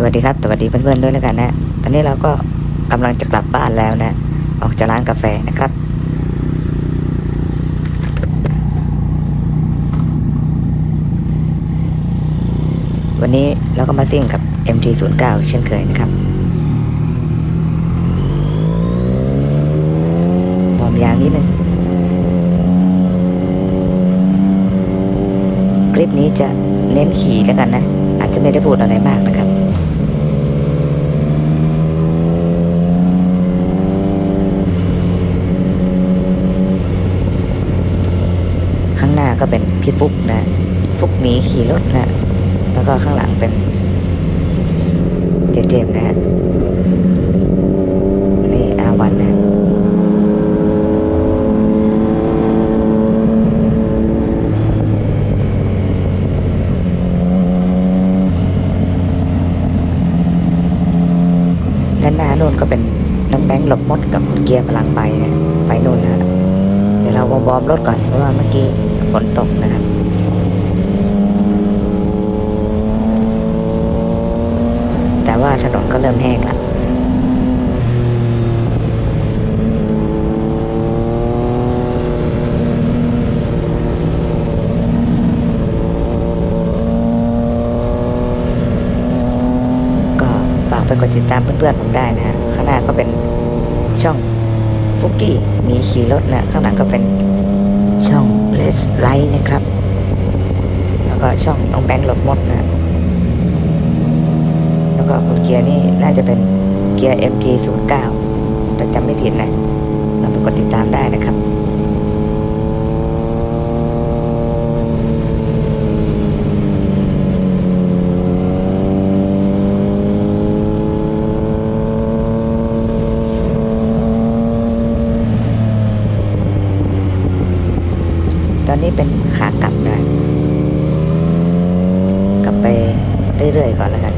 สวัสดีครับ สวัสดีเพื่อนๆด้วยแล้วกันนะ ตอนนี้เราก็กำลังจะกลับบ้านแล้วนะ ออกจากร้านกาแฟนะครับ วันนี้เราก็มาซิ่งกับ MT09 เช่นเคยนะครับวอมยางนิดนึงคลิปนี้จะเน้นขี่แล้วกันนะ อาจจะไม่ได้พูดอะไรมากนะครับ ข้าก็เป็นพี่ฟุกนะฟุกหมีขี่รถนะแล้วก็ข้างหลังเป็นเจเจมส์นะฮะนี่อาวันนะด้านหน้านู่นก็เป็นน้องแบงค์หลบมดกับเกียร์พลังไปนะไปนู่นนะเดี๋ยวเราวอมรถก่อนเพราะว่าเมื่อกี้ ฝนตกนะครับ แต่ว่าถนนก็เริ่มแห้งละก็ฝากไปกดติดตามเพื่อนๆผมได้นะฮะข้างหน้าก็เป็นช่องฟุกกี้มีขี่รถนะ ข้างหลังก็เป็น ช่องเลสไลท์นะครับ แล้วก็ช่องน้องแบงค์หลบมดนะแล้วก็คนเกียร์นี่น่าจะเป็นเกียร์ MT09 ถ้าจำไม่ผิดนะเราไปกดติดตามได้นะครับ นนี้เป็นขากลับนะ กลับไปเรื่อยๆก่อนแล้วกัน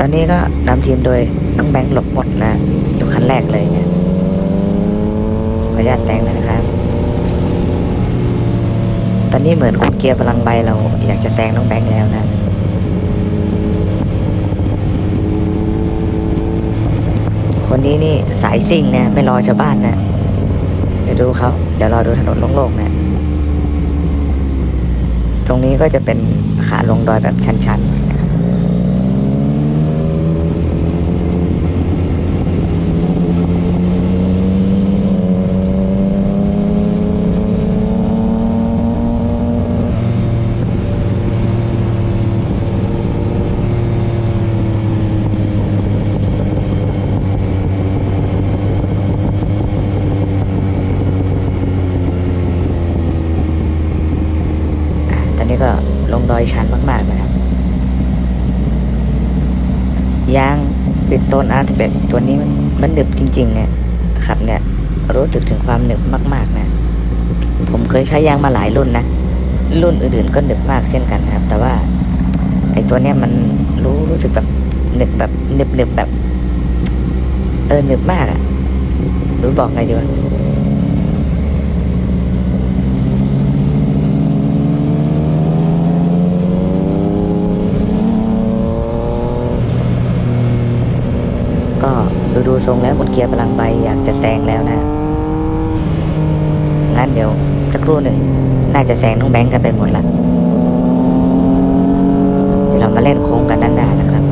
ตอ นนี้ก็นำทีมโดยน้องแบงค์หลบหมดนะอยู่คันแรกเลยเนี่ยขออนุญาตแซงเลยนะครับ ตอนนี้เหมือนคุณเกียร์พลังใบเราอยากจะแซงน้องแบงค์แล้วนะคนนี้นี่สายซิ่งนะไม่รอชาวบ้านนะเดี๋ยวดูเขาเดี๋ยวรอดูถนนโล่งๆนะตรงนี้ก็จะเป็นขาลงดอยแบบชันๆนะครับ อะตอนนี้ก็ลงดอยชันมากๆนะครับ ยางปิด โตนอาร์ตเบกตัวนี้มันมันหนึบจริงๆเนี่ยขับเนี่ยรู้สึกถึงความหนึบมาก ๆ นะ ผมเคยใช้ยางมาหลายรุ่นนะ รุ่นอื่นๆก็หนึบมากเช่นกันนะครับ แต่ว่าไอ้ตัวเนี้ยมันรู้รู้สึกแบบหนึบแบบหนึบหนึบแบบ เออหนึบมากอะรู้บอกไงดีวะ ก็ดูดูท รงแล้วคุณเกียร์พลังใบอยากจะแซงแล้วนะ งั้นเดี๋ยวสักครู่หนึ่ง น่าจะแซงน้องแบงค์กันไปหมดละเดี๋ยวเรามาเล่นโค้งกันด้านหน้านะครับ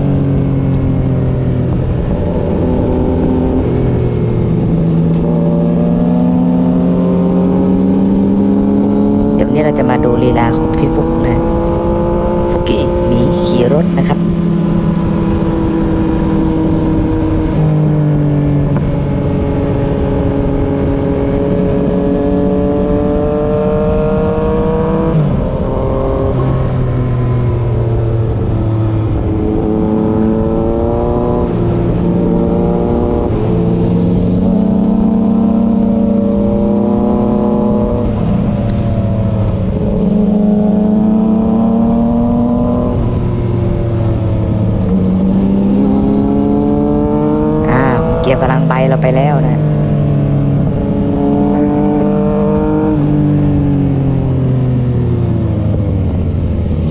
เดี๋ยวนี้เราจะมาดูลีลาของพี่ฟุกนะ ฟุกิมีขี่รถนะครับ กียร์พลังใบเราไปแล้วนะ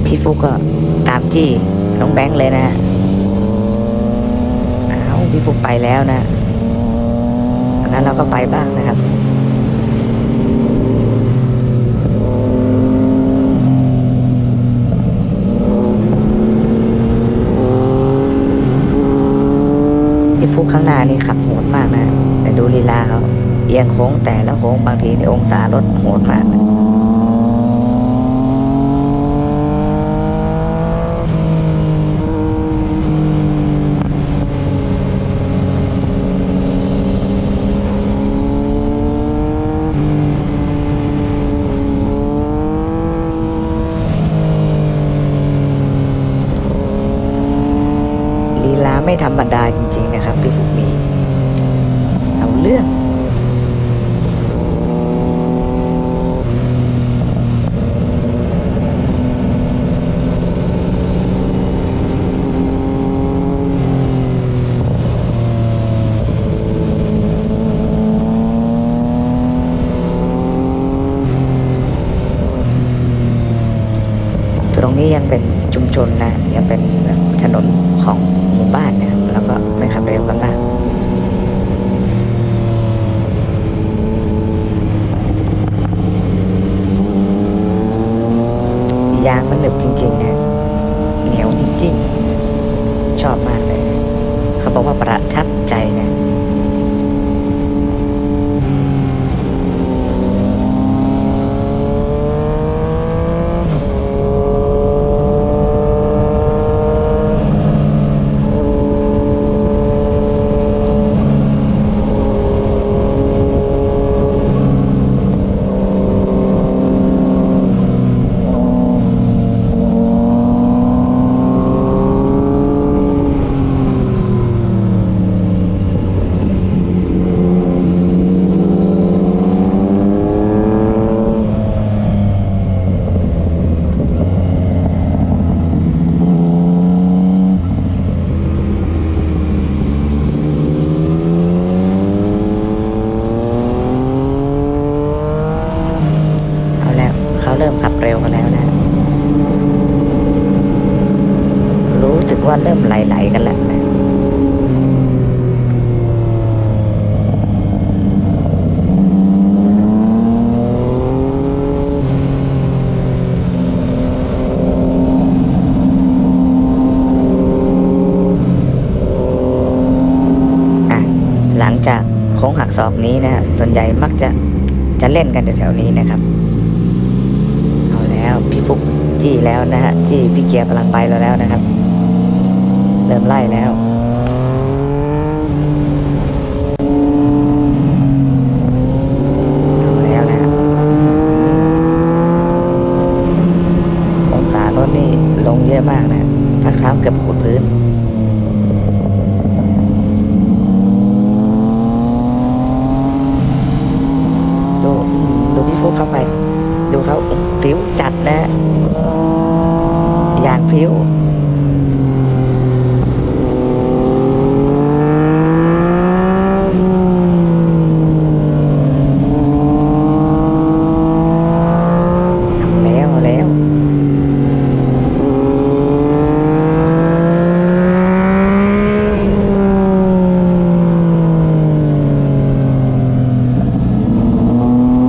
พี่ฟุกก็ตาม จี้น้องแบงค์เลยนะฮะอ้าวพี่ฟุกไปแล้วนะงั้นเราก็ไปบ้างนะครับพี่ฟุกข้างหน้านี่ขับโหดมากนะแต่ดูลีลาเขาเอียงโค้งแต่ละโค้งบางทีในองศารถโหดมากนะ ลีลาไม่ ธรรมดาจริง ๆ นะครับพี่ฟุกมี เอาเรื่องตรงนี้ยังเป็นชุมชนนะ ยังเป็นแบบถนนของหมู่บ้านนะครับแล้วก็ไม่ขับเร็วกันมากยางมั นหนึบจริงๆนะเหนียวจริงๆ ชอบมากเลยนะเขาบอกว่าประทับใจนะ เอาแล้วเขาเริ่มขับเร็วกันแล้วนะ รู้สึกว่าเริ่มไหลๆกันแล้วนะอะหลังจากโค้งหักศอกนี้นะฮะส่วนใหญ่มักจะจะเล่นกันแถวๆนี้นะครับ พี่ฟุกจี้แล้วนะฮะจี้พี่เกียร์พลังไปเราแล้วนะครับ เริ่มไล่แล้วเอาแล้วนะฮะองศารถนี่ลงเยอะมากนะพักเท้าเกือบขูดพื้น ดู ดูพี่ฟุกเข้าไป ดูเขาพริ้วจัด และยานพริ้ว เอาแล้วเอาแล้ว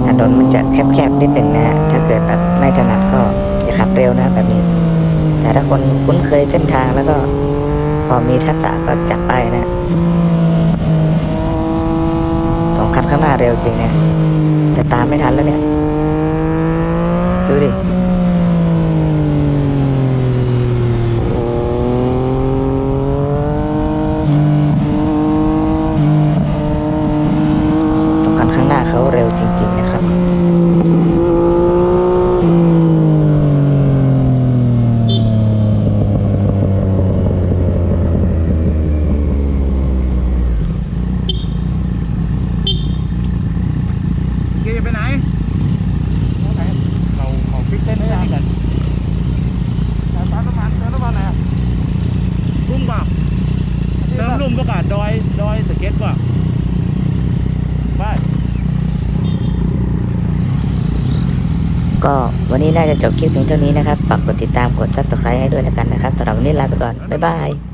ถนนมันจะแคบๆนิดหนึ่งนะฮะ ถ้าเกิดแบบไม่ถนัดก็อย่าขับเร็วนะแบบนี้ แต่ถ้าคนคุ้น เคยเส้นทางแล้วก็ พอมีทักษะก็จับไปนะสองคันข้างหน้าเร็วจริงเนี่ยจะตามไม่ทันแล้วเนี่ย ดูดิสองคันข้างหน้าเขาเร็วจริง ๆ นะครับ เกียร์จะไปไหนเขาเขาฟิกเส้น วันนี้น่าจะจบคลิปเพียงเท่านี้นะครับ ฝากกดติดตามกดซับสไครต์ให้ด้วยแล้วกันนะครับสำหรับวันนี้ลาไปก่อน บ๊ายบาย